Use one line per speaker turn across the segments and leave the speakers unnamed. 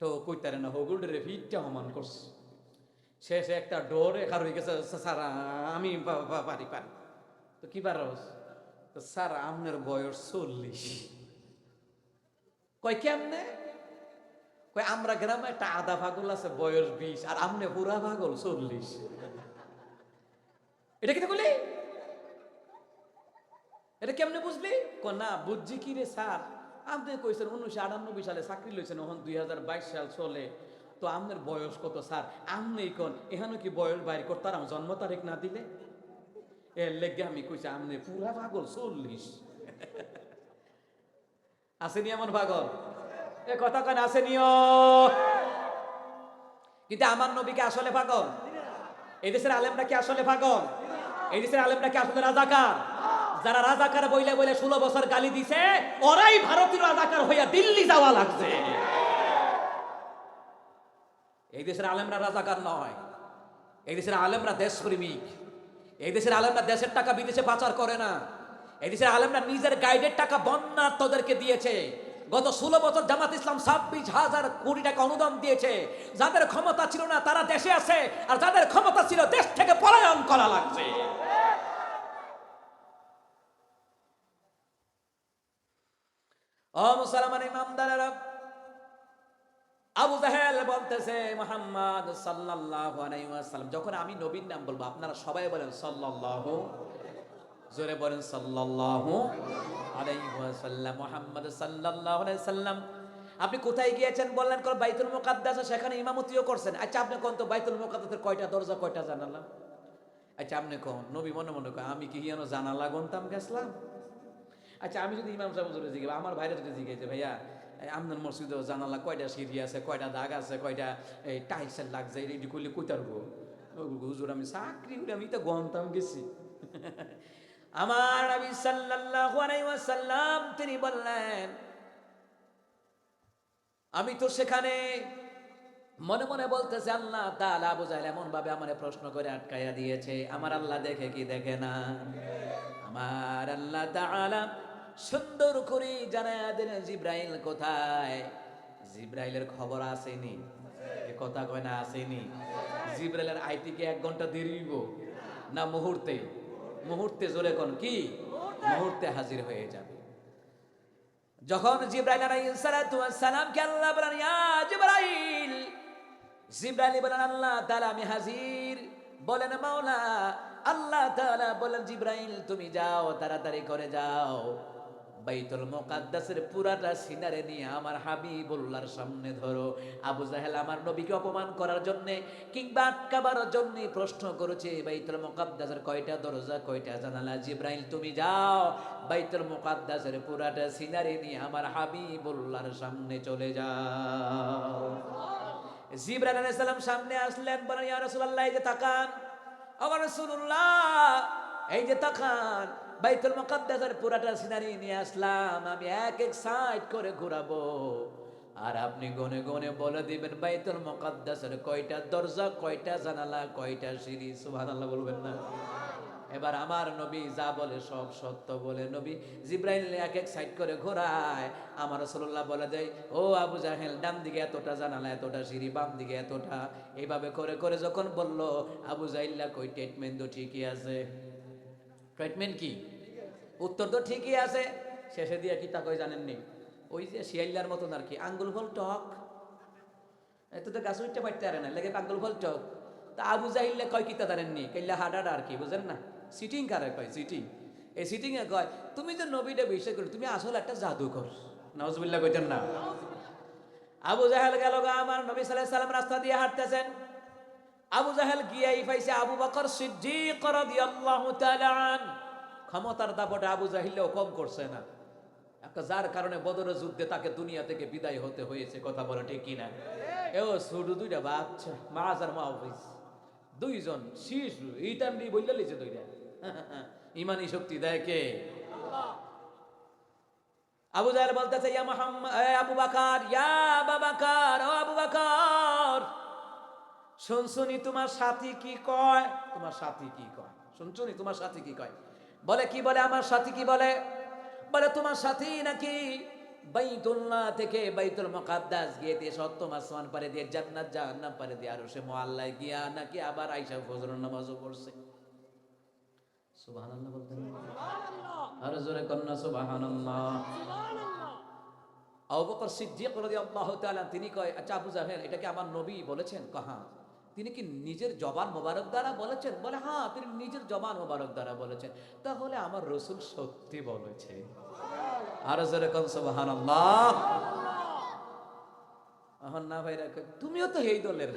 তো কইতারে না হগুলডে ফিটটা সমান করছে শেষে একটা ডোর একার হয়ে গেছে স্যার আমি পারি পারি। তো কি তো স্যার আপনার বয়স চল্লিশ। কয় কেমনে? কয় আমরা গ্রামে একটা আধা পাগল আছে, বয়স বিশ, আর আমনে পুরা পাগল চল্লিশ। এটা কি বলি এটা কেমনে বুঝলি? ক না, বুঝছি কি রে স্যার? আপনি কইছেন উনিশশো আটানব্বই সালে চাকরি লইছেন, এখন দুই হাজার বাইশ সাল চলে। তো আপনার বয়স কত স্যার? আপনি কোন? এখানে কি বয়স বাইর করতাম জন্ম তারিখ না দিলে? এর লেগে আমি কইছি, আপনি পুরা পাগল, চল্লিশ। আসেনি এমন পাগল? এ কথা কেন, আসেনিও। কিন্তু আমার নবীকে আসলে পাগল? এই দেশের আলেমরা কি আসলে পাগল? এই দেশের আলেমরা কি আসলে রাজাকার? যারা রাজাকার বইলে বইলে ষোলো বছর গালি দিছে, ওরাই ভারতীয় রাজাকার হইয়া দিল্লি যাওয়া লাগছে। এই দেশের আলেমরা রাজাকার নয়, এই দেশের আলেমরা দেশপ্রেমিক এই দেশের আলেমরা দেশের টাকা বিদেশে পাচার করে না, এই দেশের আলেমরা নিজের গাইডের টাকা বন্যার্থদেরকে দিয়েছে। গত ষোলো বছর জামাত ইসলাম ছাব্বিশ হাজার কোটি টাকা অনুদান দিয়েছে। যাদের ক্ষমতা ছিল না, তারা দেশে আছে, আর যাদের ক্ষমতা ছিল, দেশ থেকে পলায়ন করা লাগছে। ও মুসলমান ইমামদারেরা, আবু জাহেল বলতেছে, মোহাম্মদ সাল্লাল্লাহু আলাইহি ওয়াসাল্লাম, যখন আমি নবীর নাম বলব, আপনারা সবাই বলেন সাল্লাল্লাহু, জোরে বলেন সাল্লাল্লাহু আলাইহি ওয়াসাল্লাম, মুহাম্মদ সাল্লাল্লাহু আলাইহি সাল্লাম আপনি কোথায় গিয়েছেন বললেন কোন বাইতুল মুকাদ্দাস সেখানে ইমামতিও করছেন। আচ্ছা আপনি কোন তো বাইতুল মুকাদ্দাসের কয়টা দরজা, কয়টা জানালা? আচ্ছা আপনি কোন? নবী মনে মনে কয়, আমি কি জানালা গন্তাম গেছলাম আচ্ছা আমি যদি ইমাম সাহেব যদি জিজ্ঞাসা আমার ভাইরা যদি জিজ্ঞাসা ভাইয়া আপনার মসজিদে জানালা কয়টা সিঁড়ি আছে, কয়টা দাগ আছে, কয়টা এই টাইলসের লাগছে এটি করলে কইতারবো হুজুর, আমি চাকরি করে, আমি তো গন্তাম গেছি। আমার নবী সাল্লাল্লাহু আলাইহি ওয়াসাল্লাম, তিনি বললেন, আমি তো সেখানে মনে মনে বলতেছে, আল্লাহ তাআলা আবু এমন ভাবে আমারে প্রশ্ন করে আটকায়া দিয়েছে। আমার আল্লাহ দেখে কি দেখে না? আমার আল্লাহ তাআলা সুন্দর করে জানায়া দিলেন জিব্রাইল কোথায়? জিব্রাইলের খবর আসেনি। এ কথা কয় না আসেনি। জিব্রাইলের আইতে কি এক ঘণ্টা দেরি হইব? না মুহূর্তে? মুহূর্তে জোরে কোন কি? মুহূর্তে হাজির হয়ে যাবে। যখন জিব্রাইল আলাইহিস সালাতু ওয়াস সালাম কে আল্লাহ বলেন ইয়া জিব্রাইল। জিব্রাইল বলেন আল্লাহ তাআলা আমি হাজির। বলেন মাওলা আল্লাহ তাআলা বলেন জিব্রাইল তুমি যাও তাড়াতাড়ি করে যাও। বাইতুল মুকাদ্দাসের পুরাটা সিনারে নিয়ে আমার হাবিবুল্লাহর সামনে ধরো। আবু জাহেল আমার নবীকে অপমান করার জন্য কিংবা আটকাবার জন্য প্রশ্ন করেছে, বাইতুল মুকাদ্দাসের কয়টা দরজা, কয়টা জানালা? জিব্রাইল, তুমি যাও। বাইতুল মুকাদ্দাসের পুরাটা সিনারি নিয়ে আমার হাবিবুল্লাহর সামনে চলে যাও। জিব্রাইল আলাইহিস সালাম সামনে আসলেন, বলেন, ইয়া রাসূলুল্লাহ, এই যে তাকান। আমার রাসূলুল্লাহ, এই যে তাকান। বাইতুল মুকাদ্দাসের পুরাটা সিনারি নিয়ে আসলাম, আমি এক এক সাইড করে ঘোরাবো। আর আপনি গনে গনে বলে দিবেন, বাইতুল মুকাদ্দাসের কয়টা দরজা, কয়টা জানালা, কয়টা সিঁড়ি? সুবহানাল্লাহ বলবেন না। এবার আমার নবী যা বলে সব সত্য বলে নবী জিব্রাইল এক এক সাইড করে ঘোরায়। আমার রসুল্লাহ বলে দেয়, ও আবু জাহেল, ডান দিকে এতটা জানালা, এতটা সিঁড়ি, বাম দিকে এতটা। এইভাবে করে করে যখন বলল, আবু জাহিল্লা কই ট্রিটমেন্ট তো ঠিকই আছে। ট্রিটমেন্ট কি? উত্তর তো ঠিকই আছে, শেষে দিয়ে কি তা কই জানেননি? ওই যে শিয়াইল্লার মতন আর কি, আঙ্গুল ফল টক। এত তো গাছ উঠতে পারতে পারে না, লেগে আঙ্গুল ফল টক। তা আবু জাহিল্লে কয় কিতা জানেননি? কাইল্লা হাডাডা আর কি, বুঝেন না? সিটিং কারে কয়? সিটিং এই সিটিং এ কয়, তুমি যে নবীটা বিশ্বাস করো, তুমি আসলে একটা জাদুকর নজবুল্লাহ কইতেন না। আবু জাহেল গেল আমার নবী সাল্লাহ সাল্লাম রাস্তা দিয়ে হাঁটতেছেন। আবু জাহেল গিয়াই পাইছে আবু বকর সিদ্দিক ক্ষমতার দাপটে আবু জাহিলও কম করছে না। যার কারণে বদরের যুদ্ধে তাকে দুনিয়া থেকে বিদায় হতে হয়েছে, কথা বলে ঠিক কিনা? এও শুধু দুইটা বাচ্চা, মাছ আর মাহফিজ। দুইজন শিশু ইটান দিয়ে বললে লিছে দুইটা। ইমানি শক্তি দেয় কে? আবু জাহেল বলতেছে, ইয়া মুহাম্মদ আবু বাকার, ইয়া বাবাকার ও আবু বাকার। শুনছুনি তোমার সাথী কি কয়? তোমার সাথী কি কয়? শুনছুনি তোমার সাথী কি কয়? বলে কি বলে আমার সাথী কি বলে? বলে তোমার সাথী নাকি? বাইতুল্লাহ থেকে বাইতুল মুকাদ্দাস গিয়ে দিয়ে সপ্তম আসমান পারে দিয়ে জান্নাত জাহান্নাম পারে দিয়ে আর সে মোয়াল্লায় গিয়া নাকি আবার আইসা ফজর নামাজও পড়ছে। সুবহানাল্লাহ বলতেন আর জোরে কন্যা সুবহানাল্লাহ। আবু বকর সিদ্দিক রাদিয়াল্লাহু তাআলা তিনি কয় আচ্ছা আবু জাহেল এটা কি আমার নবী বলেছেন? কাহা। তিনি কি নিজের জবান মোবারক দ্বারা বলেছেন? বলে হ্যাঁ তিনি নিজের জবান মোবারক দ্বারা বলেছেন। তাহলে আমার রসুল সত্যি বলেছে আর যেরকম সুবহানাল্লাহ। এখন না ভাই রাখো তুমিও তো এই দলের।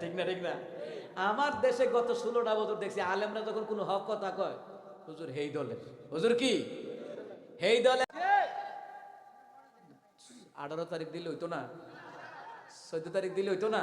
ঠিক না ঠিক না। আমার দেশে গত ষোলোটা বছর দেখছি, আলেমরা যখন কোনো হক কথা কয়, হুজুর, হেই দলের। হুজুর কি? হেই দলে আঠারো তারিখ দিলে হইতো না। চোদ্দ তারিখ দিলে হইতো না।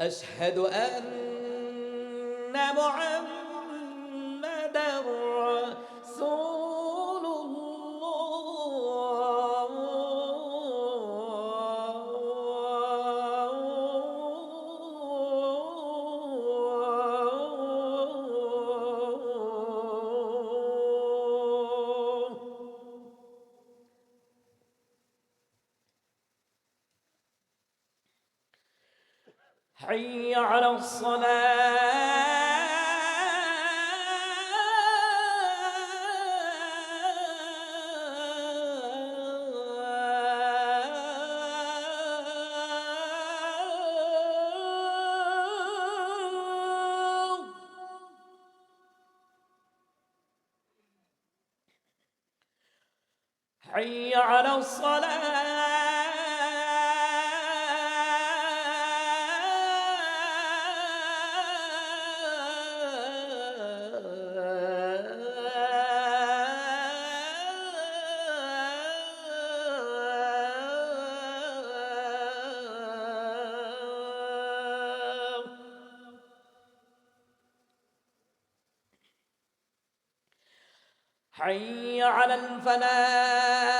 أشهد أن محمد حي على الصلاة. حي على الفلاح.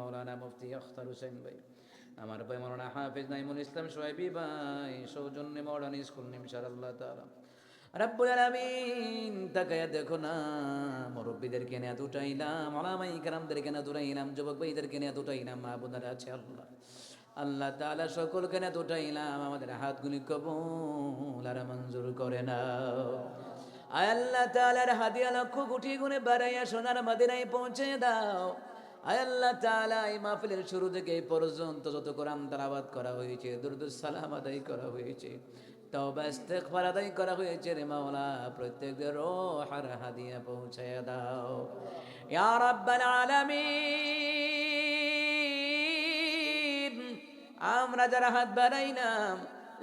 মৌলানা মুফতি আখতার হোসেন ভাই। আমার ভাই মৌলানা হাফিজ নাইমুল ইসলাম সোহেবি ভাই, সৌজন্যে মৌলানা স্কুল নিমসার আল্লাহ তাকায়া দেখো না নিয়ে দুটাইলাম যুবক মা আছে আল্লাহ। আল্লাহ তাআলা সকলকে নিয়ে দুটাইলাম, আমাদের হাতগুলি কবুল আর মঞ্জুর করে আয় আল্লাহ তাআলার হাদিয়া লক্ষ কোটি গুণে বাড়াইয়া সোনার মদিনায় পৌঁছে দাও। আল্লাহ তাআলা এই মাহফিলের শুরু থেকে এই পর্যন্ত যত কোরআন তালাবাদ করা হয়েছে, দুরুদুস সালাম আদায় করা হয়েছে, তওবা ইস্তেগফার আদায় করা হয়েছে রে মাওলা প্রত্যেকের রোহার হাদিয়া পৌঁছায় দাও। ইয়া রাব্বাল আলামিন, আমরা যারা হাত বাড়াইলাম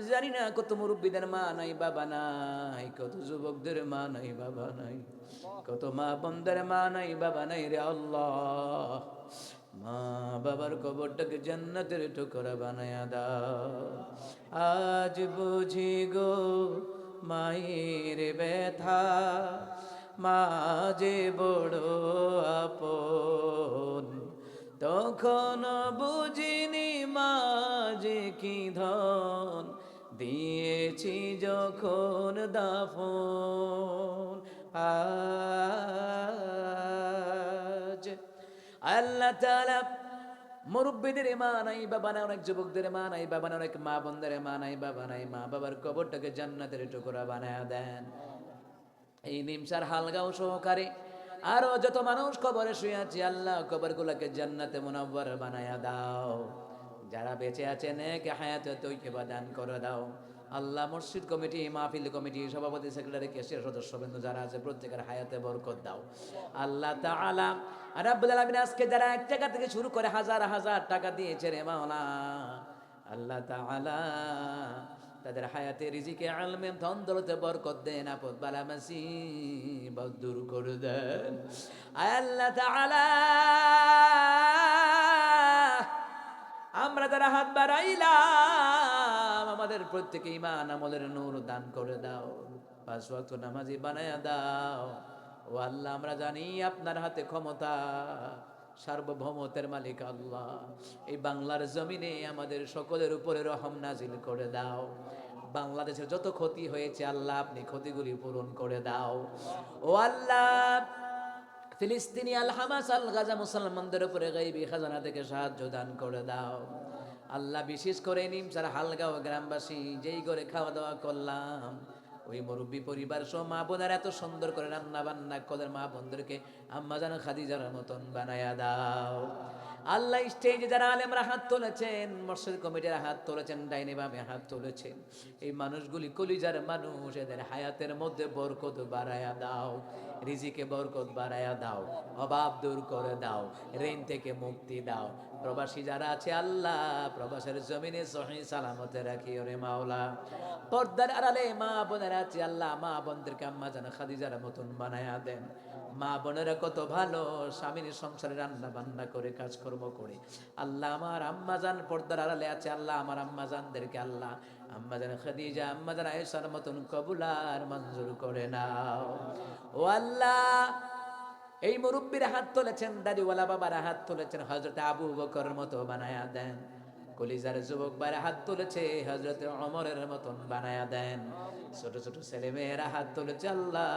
জানি না কত মুরব্বীদের মা নাই, বাবা নাই, কত যুবকদের মা নাই, বাবা নাই, কত মা বন্ধের মা নাই, বাবা নাই রে আল্লাহ। মা বাবার কবরটাকে জান্নাতের টুকরা বানায়া দাও। আজ বুঝি গো মায়ের ব্যথা, মা যে বড় আপন তখন বুঝিনি মাঝে কি ধন। দিয়েছি যখন দাফন। আজ আল্লাহ তাআলা মুরব্বীদের মা নাই বাবা নাই, অনেক যুবকদের মা নাই বাবা নাই, অনেক মা বোনদের মা নাই বাবা নাই, মা বাবার কবরটাকে জান্নাতের টুকরা বানায় দেন। এই নিমসার হালগাও সহকারে আরও যত মানুষ কবরে শুয়ে আছে, আল্লাহ কবরগুলোকে জান্নাতে মুনাব্বর বানায়া দাও। যারা বেঁচে আছে নেক হায়াতে তৈকে দান করে দাও। আল্লাহ মসজিদ কমিটি, মাহফিল কমিটি, সভাপতি, সেক্রেটারি কেসের সদস্যবৃন্দ যারা আছে, প্রত্যেকের হায়াতে বরকত দাও। আল্লাহ তাআলা রাব্বুল আলামিন আজকে যারা এক টাকা থেকে শুরু করে হাজার হাজার টাকা দিয়েছে রে মাওলা, আল্লাহ তাআলা তাদের হায়াতে রিজিকে, আলমে, ধন দৌলতে বরকত দেন, আপদ বালা মুসিবত দূর করে দেন। আল্লাহ তাআলা আমরা যারা হাত বাড়াইলাম, আমাদের প্রত্যেকে ইমান আমলের নূর দান করে দাও। পাঁচ ওয়াক্ত নামাজি বানায়া দাও। ও আল্লাহ, আমরা জানি আপনার হাতে ক্ষমতা সার্বভৌমতের মালিক আল্লাহ। এই বাংলার জমিনে আমাদের সকলের উপরে রহম নাজিল করে দাও। বাংলাদেশের যত ক্ষতি হয়েছে, আল্লাহ আপনি ক্ষতিগুলি পূরণ করে দাও। ও আল্লাহ ফিলিস্তিনি আল হামাস, আল গাজা মুসলমানদের উপরে গাইবি খাজানা থেকে সাহায্য দান করে দাও। আল্লাহ বিশেষ করে নিম নিমসার হালগাঁও গ্রামবাসী, যেই করে খাওয়া দাওয়া করলাম, ওই মুরব্বী পরিবার সহ মা বোনের এত সুন্দর করে রান্না বান্না করে মা বোনদেরকে আম্মা যেন খাদিজার মতন বানায়া দাও। আল্লাহ স্টেজে যারা আলেমরা হাত তুলেছেন, মসজিদ কমিটির হাত তুলেছেন, ডাইনে বামে হাত তুলেছেন, এই মানুষগুলি কলিজার মানুষ, এদের হায়াতের মধ্যে বরকত বাড়ায়া দাও। রিজিকে বরকত বাড়ায়া দাও অভাব দূর করে দাও ঋণ থেকে মুক্তি দাও। প্রবাসী যারা আছে, আল্লাহ প্রবাসের জমিনে সহি সালামতে রাখি, ওরে মাওলা। পর্দার আড়ালে মা বোনেরা আছে, আল্লাহ মা বোনদেরকে আম্মা যেন খাদিজার মতন বানায়া দেন। মা বোনেরা কত ভালো, স্বামীর সংসারে রান্না বান্না করে, কাজকর্ম করে। আল্লাহ আমার আম্মা জান পর্দার আড়ালে আছে, আল্লাহ আমার আম্মা জানদেরকে আল্লাহ আম্মা জান খাদিজা, আম্মা জান আয়েশার মতন কবুলার মঞ্জুর করে নাও। ও আল্লাহ এই মুরব্বীর হাত তুলেছেন দাদিওয়ালা বাবার হাত তুলেছেন হজরত আবু বকর মতো বানায়া দেন। কলিজার যুবক বাইরে হাত তুলেছে হজরত অমরের মতন বানায়া দেন। ছোট ছোট ছেলে মেয়েরা হাত তুলেছে, আল্লাহ,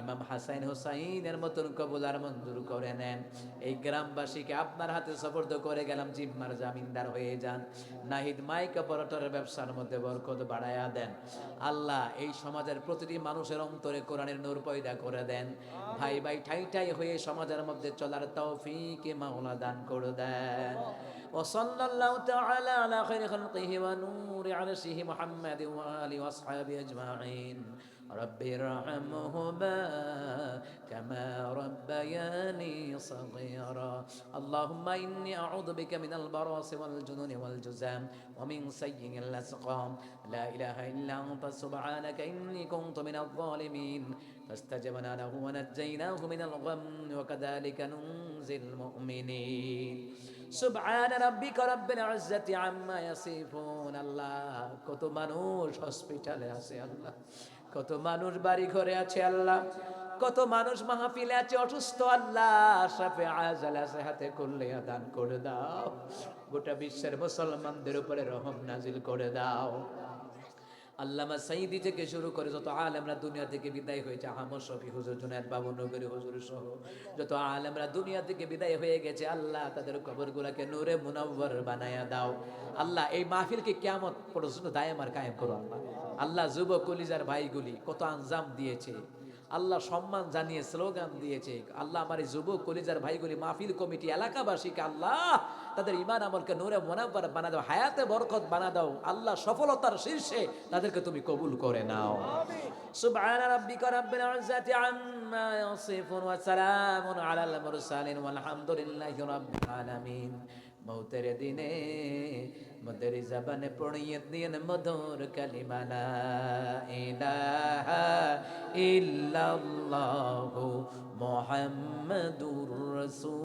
ইমাম হাসাইন হুসাইনের মতন কবুলার মঞ্জুর করে নেন। এই গ্রামবাসীকে আপনার হাতে সফর্দ করে গেলাম, জিম্মার জামিনদার হয়ে যান। নাহিদ মাইক অপারেটরের ব্যবসার মধ্যে বরকত বাড়ায়া দেন। আল্লাহ, এই সমাজের প্রতিটি মানুষের অন্তরে কোরআনের নূর পয়দা করে দেন। ভাই ভাই ঠাই ঠাই হয়ে সমাজের মধ্যে চলার তৌফিকে মাওলা দান করে দেন। وصلى الله تعالى على خير خلقه ونور عرشه محمد وآله وأصحابه أجمعين. رب ارحمهما كما ربياني صغيرا. اللهم إني أعوذ بك من البراس والجنون والجزام ومن سيء الأسقام. لا إله إلا أنت سبحانك إني كنت من الظالمين. فاستجبنا له ونجيناه من الغم وكذلك ننزي المؤمنين. সুবহান রাব্বিকা রাব্বিল ইজ্জাতি আম্মা ইয়াসিফুন। আল্লাহ, কত মানুষ হসপিটালে আছে আল্লাহ। কত মানুষ বাড়ি ঘরে আছে আল্লাহ। কত মানুষ মাহফিলে আছে, অসুস্থ আল্লাহ। সাফে আজাল আছে, হাতে করলে দান করে দাও। গোটা বিশ্বের মুসলমানদের উপরে রহম নাজিল করে দাও। আল্লামা সাইদি থেকে শুরু করে যত আলেমরা দুনিয়া থেকে বিদায় হয়েছে, আহমদ শফি, হুজুর জুনায়দ, বাবু নগরী, হুজুর সহ যত আলেমরা দুনিয়া থেকে বিদায় হয়ে গেছে, আল্লাহ তাদের কবরগুলোকে নূরে মুনাব্বর বানায়া দাও। আল্লাহ এই মাহফিলকে কিয়ামত পর্যন্ত দায়ামার কায়েম করো আল্লাহ। আল্লাহ যুব কলিজার ভাইগুলি কত আঞ্জাম দিয়েছে। আল্লাহ সম্মান জানিয়ে স্লোগান দিয়েছে আল্লাহ আমার এই যুবক কলিজার ভাইগুলি মাহফিল কমিটি এলাকাবাসীকে আল্লাহ তাদের ইমান আমলকে নূরে মোনাব্বার বানা দাও হায়াতে বরকত বানা দাও আল্লাহ সফলতার শীর্ষে তাদেরকে তুমি কবুল করে নাও। সুবহান রাব্বিকা রাব্বিল ইজ্জাতি আম্মা ইয়াসিফুন ওয়া সালামুন আলাল মুরসালিন ওয়ালহামদুলিল্লাহি রাব্বিল আলামিন। মৌতের দিনে মদের জবানে পড়িয়ে দিন মধুর কালিমালা ইলাহা ইল্লাল্লাহু মুহাম্মাদুর রাসূল।